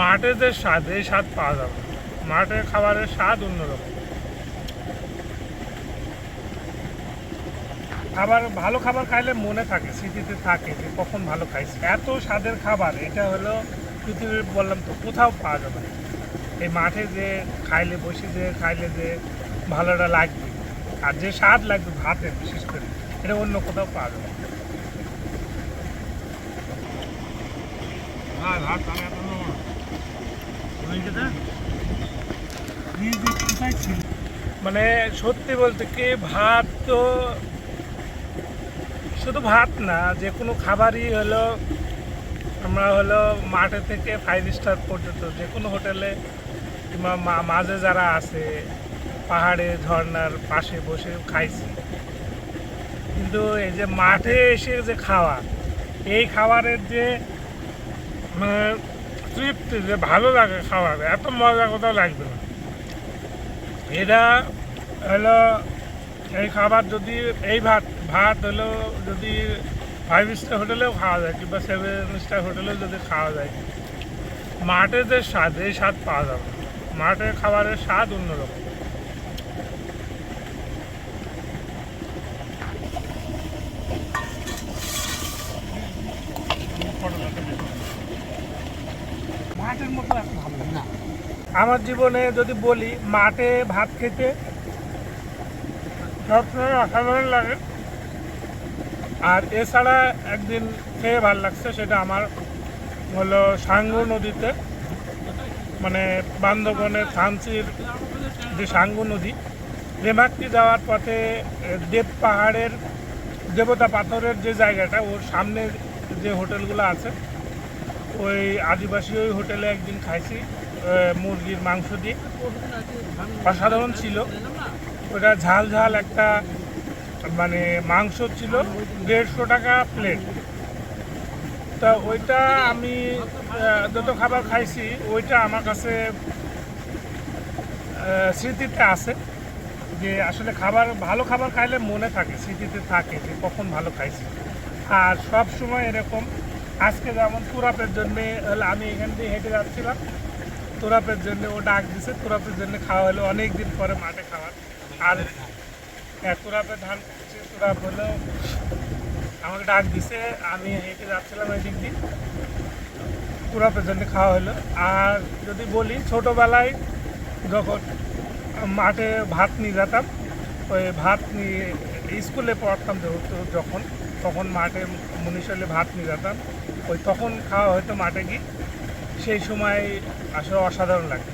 মাঠে যে স্বাদ, এই স্বাদ পাওয়া যাবে। মাঠের খাবারের স্বাদ অন্যরকম। খাবার ভালো খাবার খাইলে মনে থাকে, স্মৃতিতে থাকে যে কখন ভালো খাইছি। এত স্বাদের খাবার, এটা হলো পৃথিবীর বললাম তো, কোথাও পাওয়া যাবে না। এই মাঠে যে খাইলে, বসে যে খাইলে যে ভালোটা লাগবে, আর যে স্বাদ লাগবে ভাতের বিশেষ করে, এটা অন্য কোথাও পাওয়া যাবে না। ভাত আমি মানে সত্যি বলতে কি, ভাত তো শুধু ভাত না, যে কোনো খাবারই হলো, আমরা হলো মাঠে থেকে ফাইভ স্টার পর্যন্ত, যে কোনো হোটেলে কিংবা মাঝে যারা আছে, পাহাড়ে, ঝর্ণার পাশে বসে খাইছি। কিন্তু এই যে মাঠে এসে যে খাওয়া, এই খাবারের যে মানে তৃপ্তি যে ভালো লাগে খাবার এত মজা কোথাও লাগবে না। এটা হলো, এই খাবার যদি, এই ভাত ভাত হলো যদি ফাইভ স্টার হোটেলেও খাওয়া যায়, কিংবা সেভেন স্টার হোটেলেও যদি খাওয়া যায়। মাঠে যে স্বাদ, এই স্বাদ পাওয়া যাবে। মাঠের খাবারের স্বাদ অন্যরকম। মাঠের মতো এত ভালো না। আমার জীবনে যদি বলি মাঠে ভাত খেতে সবসময় অসাধারণ লাগে। আর এছাড়া একদিন খেয়ে ভালো লাগছে সেটা আমার হলো সাঙ্গু নদীতে। মানে বান্দরবনের থানচির যে সাঙ্গু নদী রেমাক্তি যাওয়ার পথে দেব পাহাড়ের দেবতা পাথরের যে জায়গাটা ওর সামনে যে হোটেলগুলো আছে ওই আদিবাসী ওই হোটেলে একদিন খাইছি মুরগির মাংস দিয়ে। অসাধারণ ছিল। ওটা ঝাল ঝাল একটা মানে মাংস ছিল, দেড়শো টাকা প্লেট তা ওইটা আমি যত খাবার খাইছি, ওইটা আমার কাছে স্মৃতিতে আছে। যে আসলে খাবার, ভালো খাবার খাইলে মনে থাকে, স্মৃতিতে থাকে যে কখন ভালো খাইছি। আর সব সময় এরকম আজকে যেমন তুরাপের জন্যে আমি এখান দিয়ে হেঁটে যাচ্ছিলাম তুরাপের জন্য ও ডাক দিছে তুরাপের জন্য খাওয়া হলো অনেক দিন পরে মাঠে খাওয়ার। আর হ্যাঁ, তুরাপে ধান তুরাপ হলো আমাকে ডাক দিছে আমি হেঁটে যাচ্ছিলাম ওই দিক দিয়ে তুরাপের জন্য খাওয়া হলো। আর যদি বলি ছোটোবেলায় যখন মাঠে ভাত নিয়ে যেতাম ওই ভাত নিয়ে স্কুলে পড়তাম যখন তখন মাঠে মনীষলে ভাত নিয়ে যেতাম। ওই তখন খাওয়া হয়তো মাঠে গিয়ে। সেই সময় আসলে অসাধারণ লাগে।